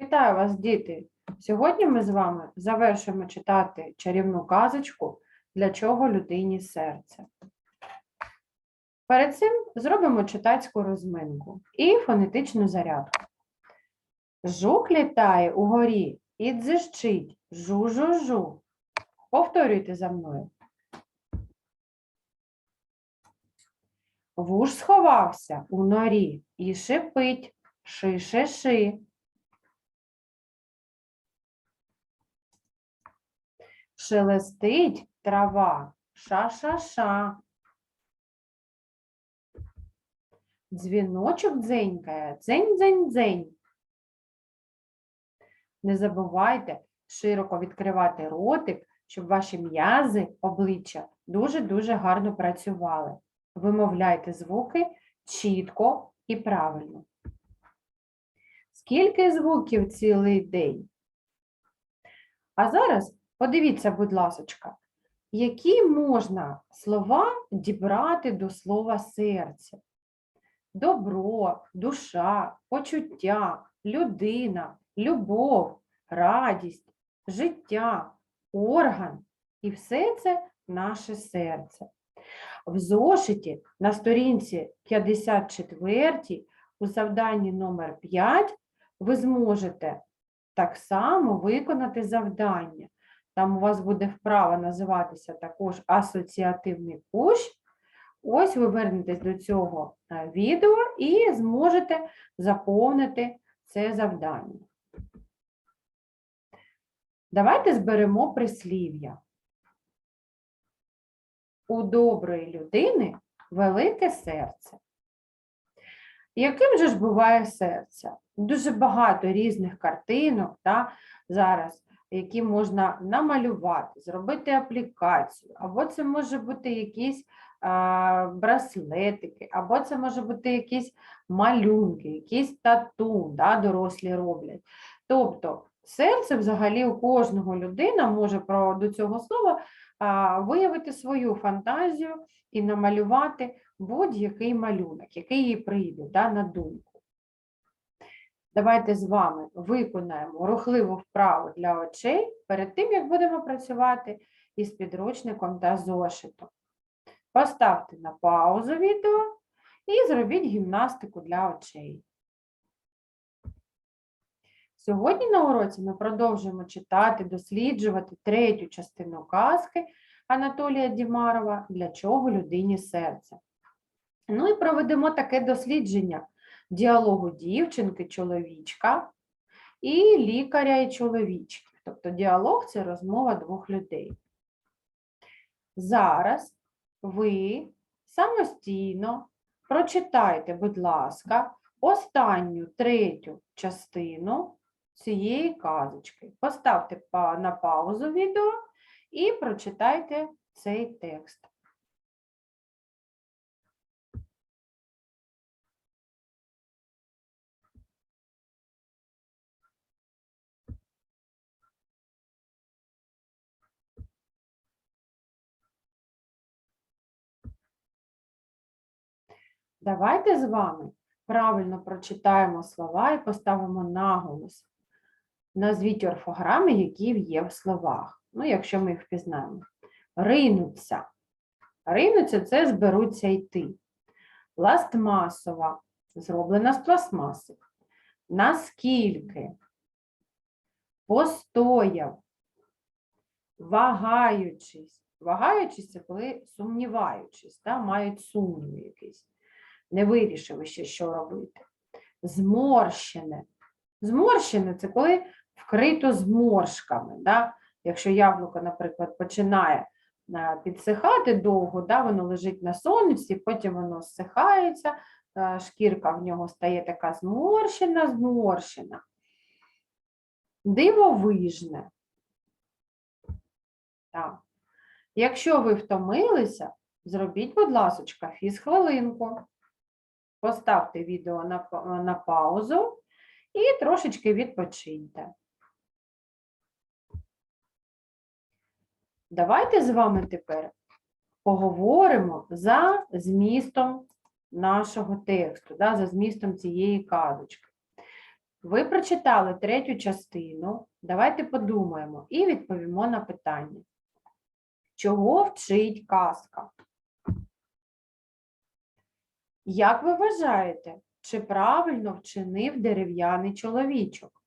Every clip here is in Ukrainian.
Вітаю вас, діти! Сьогодні ми з вами завершимо читати чарівну казочку Для чого людині серце. Перед цим зробимо читацьку розминку і фонетичну зарядку. Жук літає угорі і дзижчить жу-жу-жу. Повторюйте за мною. Вуж сховався у норі і шипить ши-ши-ши. Шелестить трава, ша-ша-ша. Дзвіночок дзенькає, дзень-дзень-дзень. Не забувайте широко відкривати ротик, щоб ваші м'язи обличчя дуже-дуже гарно працювали. Вимовляйте звуки чітко і правильно. Скільки звуків цілий день? А зараз подивіться, будь ласочка, які можна слова дібрати до слова серце? Добро, душа, почуття, людина, любов, радість, життя, орган і все це наше серце. В зошиті на сторінці 54 у завданні номер 5 ви зможете так само виконати завдання. Там у вас буде вправа називатися також асоціативний кущ. Ось ви вернетесь до цього е, відео і зможете заповнити це завдання. Давайте зберемо прислів'я. У доброї людини велике серце. Яким же ж буває серце? Дуже багато різних картинок та, зараз, які можна намалювати, зробити аплікацію, або це може бути якісь а, браслетики, або це може бути якісь малюнки, якісь тату, да, дорослі роблять. Тобто серце взагалі у кожного людина може про, до цього слова а, виявити свою фантазію і намалювати будь-який малюнок, який їй прийде да, на думку. Давайте з вами виконаємо рухливу вправу для очей перед тим, як будемо працювати із підручником та зошитом. Поставте на паузу відео і зробіть гімнастику для очей. Сьогодні на уроці ми продовжуємо читати, досліджувати третю частину казки Анатолія Дімарова «Для чого людині серце?». Ну і проведемо таке дослідження діалогу дівчинки, чоловічка і лікаря і чоловічки. Тобто діалог це розмова двох людей. Зараз ви самостійно прочитайте, будь ласка, останню третю частину цієї казочки. Поставте на паузу відео і прочитайте цей текст. Давайте з вами правильно прочитаємо слова і поставимо наголос. Назвіть орфограми, які є в словах. Ну, якщо ми їх впізнаємо. Ринуться. Ринуться це зберуться йти. Пластмасова, зроблена з пластмаси. Наскільки? Постояв. Вагаючись. Вагаючись це коли сумніваючись, да, мають сумнів якийсь. Не вирішили ще, що робити. Зморщене. Зморщене це коли вкрито зморшками. Да? Якщо яблуко, наприклад, починає е, підсихати довго, да, воно лежить на сонці, потім воно зсихається, е, шкірка в нього стає така зморщена, зморщена. Дивовижне. Так. Якщо ви втомилися, зробіть, будь ласочка, фізхвилинку. Поставте відео на, на паузу і трошечки відпочиньте. Давайте з вами тепер поговоримо за змістом нашого тексту, да, за змістом цієї казочки. Ви прочитали третю частину. Давайте подумаємо і відповімо на питання. Чого вчить казка? Як ви вважаєте, чи правильно вчинив дерев'яний чоловічок?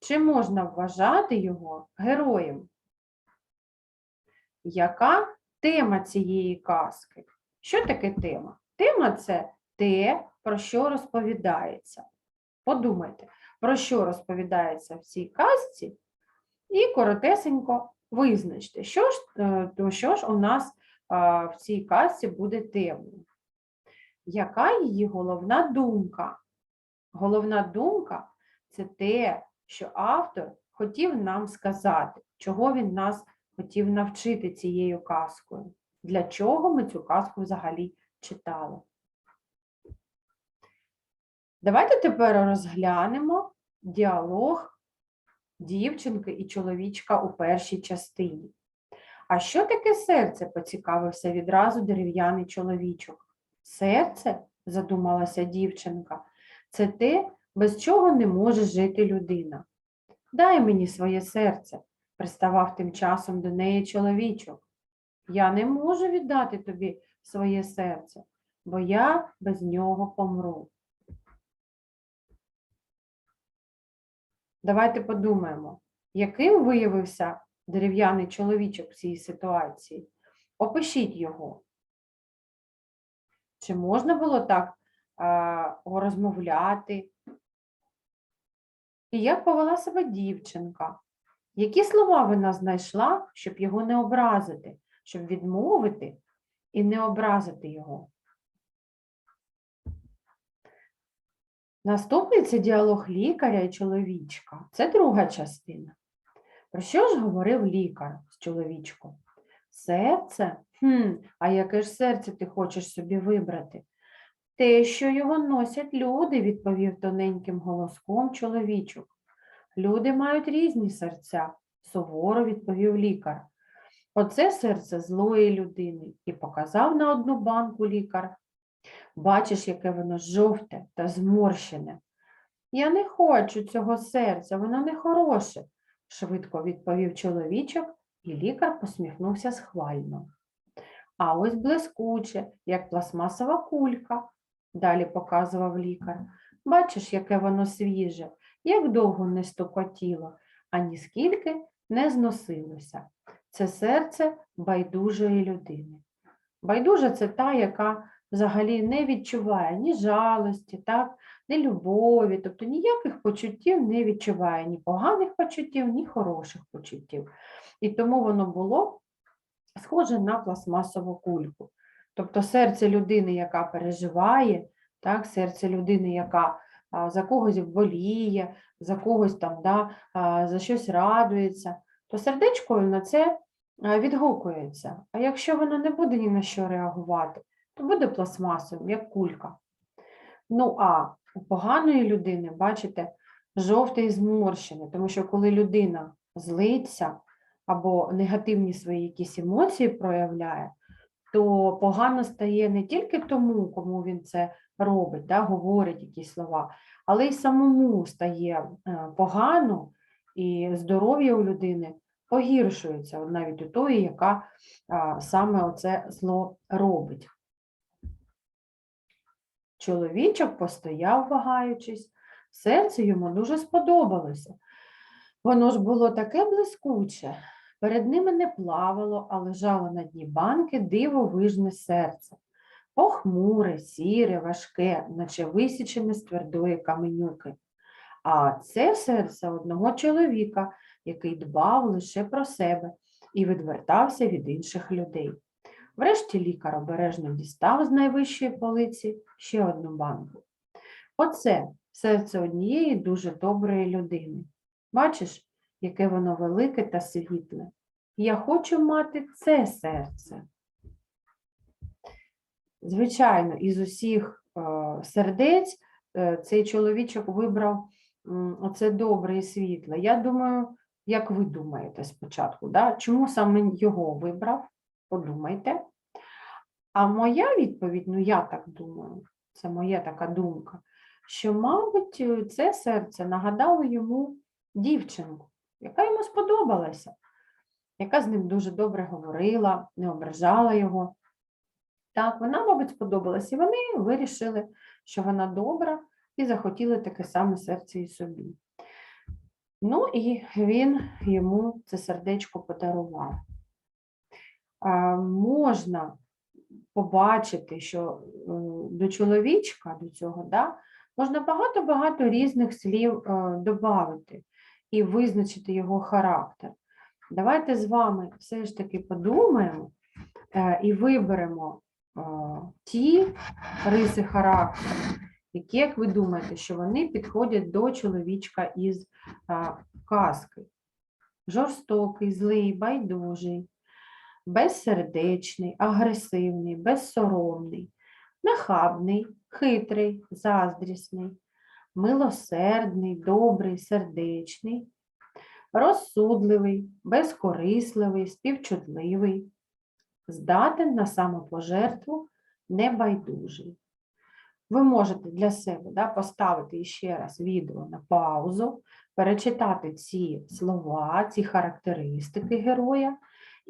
Чи можна вважати його героєм? Яка тема цієї казки? Що таке тема? Тема це те, про що розповідається. Подумайте, про що розповідається в цій казці, і коротесенько визначте, що ж, е, що ж у нас в цій казці буде темою. Яка її головна думка? Головна думка це те, що автор хотів нам сказати, чого він нас хотів навчити цією казкою. Для чого ми цю казку взагалі читали? Давайте тепер розглянемо діалог дівчинки і чоловічка у першій частині. А що таке серце? поцікавився відразу дерев'яний чоловічок. Серце, задумалася дівчинка, це те, без чого не може жити людина. Дай мені своє серце, приставав тим часом до неї чоловічок. Я не можу віддати тобі своє серце, бо я без нього помру. Давайте подумаємо, яким виявився дерев'яний чоловічок в цій ситуації? Опишіть його. Чи можна було так а, розмовляти? І як повела себе дівчинка? Які слова вона знайшла, щоб його не образити, щоб відмовити і не образити його? Наступний це діалог лікаря і чоловічка. Це друга частина. Про що ж говорив лікар з чоловічком? Серце? Хм, а яке ж серце ти хочеш собі вибрати? Те, що його носять люди, відповів тоненьким голоском чоловічок. Люди мають різні серця, суворо відповів лікар. Оце серце злої людини і показав на одну банку лікар. Бачиш, яке воно жовте та зморщене. Я не хочу цього серця, воно не хороше, швидко відповів чоловічок, і лікар посміхнувся схвально. А ось блискуче, як пластмасова кулька, далі показував лікар. Бачиш, яке воно свіже, як довго не стукотіло, ані скільки не зносилося. Це серце байдужої людини. Байдужа це та, яка взагалі не відчуває ні жалості, так, ні любові, тобто ніяких почуттів не відчуває, ні поганих почуттів, ні хороших почуттів. І тому воно було схоже на пластмасову кульку. Тобто серце людини, яка переживає, так, серце людини, яка за когось боліє, за когось там, да, за щось радується, то сердечкою на це відгукується. А якщо воно не буде ні на що реагувати, то буде пластмасовим, як кулька. Ну, а у поганої людини, бачите, жовте і зморщене, тому що коли людина злиться або негативні свої якісь емоції проявляє, то погано стає не тільки тому, кому він це робить, да, говорить якісь слова, але й самому стає е, погано, і здоров'я у людини погіршується, навіть у тої, яка саме оце зло робить. Чоловічок постояв, вагаючись, серце йому дуже сподобалося. Воно ж було таке блискуче, перед ними не плавало, а лежало на дні банки дивовижне серце. Похмуре, сіре, важке, наче висічене з твердої каменюки. А це серце одного чоловіка, який дбав лише про себе і відвертався від інших людей. Врешті лікар обережно дістав з найвищої полиці ще одну банку. Оце серце однієї дуже доброї людини. Бачиш, яке воно велике та світле. Я хочу мати це серце. Звичайно, із усіх е, сердець е, цей чоловічок вибрав оце добре і світле. Я думаю, як ви думаєте спочатку, да? чому саме його вибрав? Подумайте. А моя відповідь, ну я так думаю, це моя така думка, що, мабуть, е, це серце нагадало йому дівчинку, яка йому сподобалася, яка з ним дуже добре говорила, не ображала його. Так, вона, мабуть, сподобалась, і вони вирішили, що вона добра, і захотіли таке саме серце і собі. Ну і він йому це сердечко подарував. А, можна побачити, що е, до чоловічка, до цього, да, можна багато-багато різних слів додати і визначити його характер. Давайте з вами все ж таки подумаємо е, і виберемо е, ті риси характеру, які, як ви думаєте, що вони підходять до чоловічка із казки. Жорстокий, злий, байдужий, безсердечний, агресивний, безсоромний, нахабний, хитрий, заздрісний, милосердний, добрий, сердечний, розсудливий, безкорисливий, співчутливий, здатен на самопожертву, небайдужий. Ви можете для себе да, поставити ще раз відео на паузу, перечитати ці слова, ці характеристики героя,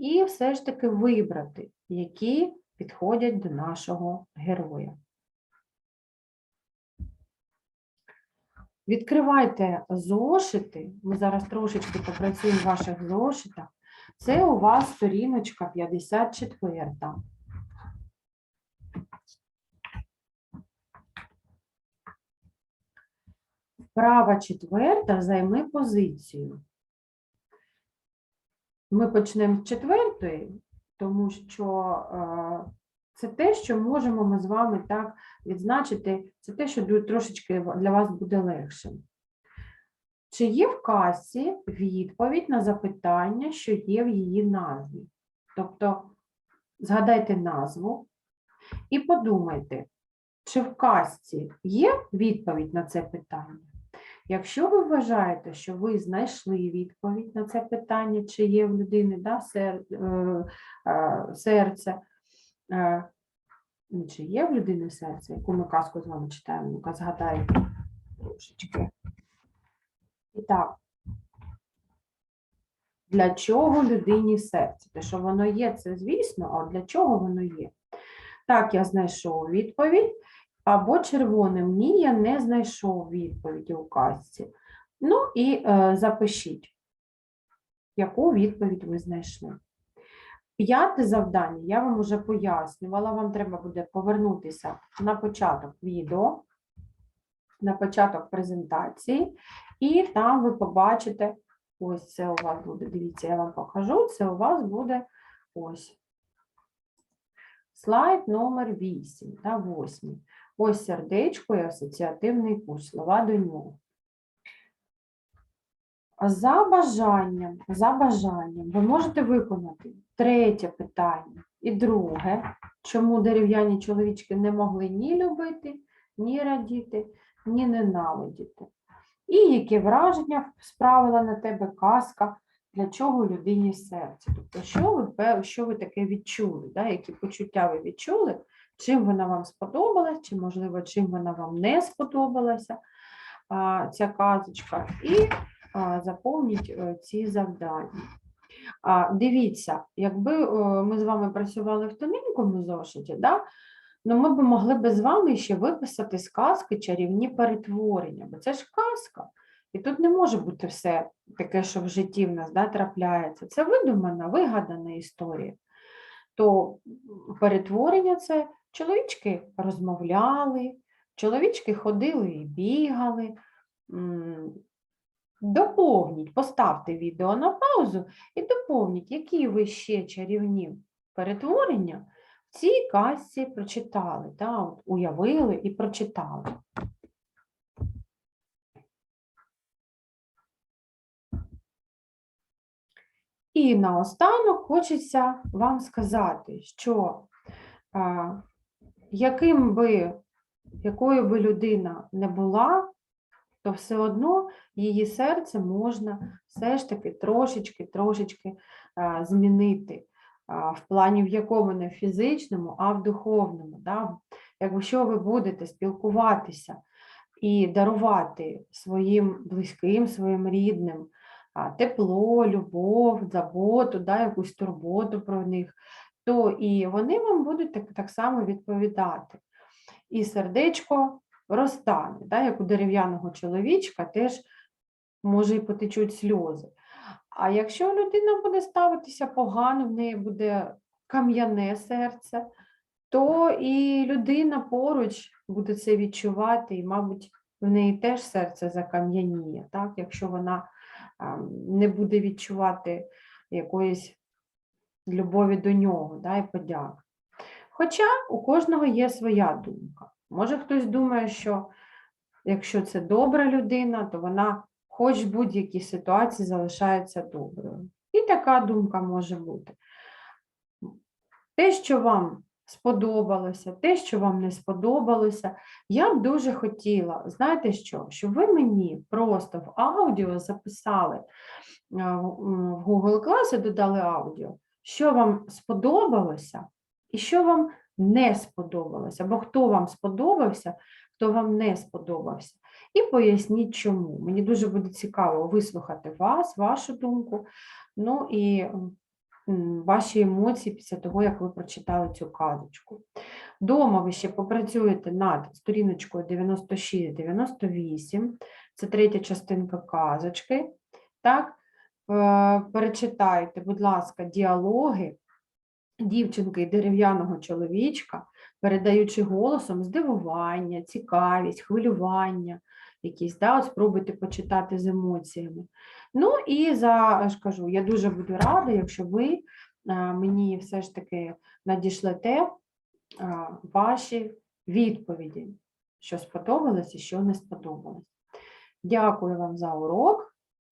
і все ж таки вибрати, які підходять до нашого героя. Відкривайте зошити, ми зараз трошечки попрацюємо в ваших зошитах. Це у вас сторіночка 54. Права четверта займи позицію. Ми почнемо з четвертої, тому що е, це те, що можемо ми з вами так відзначити, це те, що трошечки для вас буде легше. Чи є в касі відповідь на запитання, що є в її назві? Тобто згадайте назву і подумайте, чи в касті є відповідь на це питання? Якщо ви вважаєте, що ви знайшли відповідь на це питання, чи є в людини да, е, е, серце, е, ну, чи є в людини серце, яку ми казку з вами читаємо, ну-ка трошечки. І так, для чого людині серце? Те, що воно є, це звісно, а для чого воно є? Так, я знайшов відповідь. Або червоним ні, я не знайшов відповіді у казці. Ну і е, запишіть, яку відповідь ви знайшли. П'яте завдання я вам вже пояснювала. Вам треба буде повернутися на початок відео, на початок презентації, і там ви побачите, ось це у вас буде, дивіться, я вам покажу, це у вас буде ось. Слайд номер 8, та 8. Ось сердечко і асоціативний курс, слова до нього. За бажанням, за бажанням ви можете виконати третє питання і друге, чому дерев'яні чоловічки не могли ні любити, ні радіти, ні ненавидіти. І яке враження справила на тебе казка, для чого людині серце. Тобто, що ви, що ви таке відчули, да? які почуття ви відчули, чим вона вам сподобалась, чи, можливо, чим вона вам не сподобалася, ця казочка, і заповніть е, ці завдання. Дивіться, якби е, ми з вами працювали в тоненькому зошиті, да, ну ми б могли би з вами ще виписати з казки чарівні перетворення, бо це ж казка. І тут не може бути все таке, що в житті в нас да, трапляється. Це видумана, вигадана історія. То перетворення це чоловічки розмовляли, чоловічки ходили і бігали. Доповніть, поставте відео на паузу і доповніть, які ви ще чарівні перетворення в цій казці прочитали, да, от уявили і прочитали. І наостанок хочеться вам сказати, що яким би, якою би людина не була, то все одно її серце можна все ж таки трошечки, трошечки а, змінити. а, В плані в якому не в фізичному, а в духовному. Да? Якщо ви будете спілкуватися і дарувати своїм близьким, своїм рідним а, тепло, любов, заботу, да, якусь турботу про них, то і вони вам будуть так, так само відповідати. І сердечко розтане, да, як у дерев'яного чоловічка, теж може і потечуть сльози. А якщо людина буде ставитися погано, в неї буде кам'яне серце, то і людина поруч буде це відчувати, і, мабуть, в неї теж серце закам'яніє, так? якщо вона не буде відчувати якоїсь любові до нього да, і подяки. Хоча у кожного є своя думка. Може хтось думає, що якщо це добра людина, то вона хоч в будь-якій ситуації залишається доброю. І така думка може бути. Те, що вам сподобалося, те, що вам не сподобалося, я б дуже хотіла, знаєте що, щоб ви мені просто в аудіо записали, в Google класи додали аудіо, що вам сподобалося і що вам не сподобалося, або хто вам сподобався, хто вам не сподобався. І поясніть, чому. Мені дуже буде цікаво вислухати вас, вашу думку, ну і ваші емоції після того, як ви прочитали цю казочку. Дома ви ще попрацюєте над сторіночкою 96-98, це третя частинка казочки. Так? Е, Перечитайте, будь ласка, діалоги дівчинки і дерев'яного чоловічка, передаючи голосом здивування, цікавість, хвилювання, якісь, да, спробуйте почитати з емоціями. Ну і за, ж кажу, я дуже буду рада, якщо ви мені все ж таки надішлете ваші відповіді, що сподобалось і що не сподобалось. Дякую вам за урок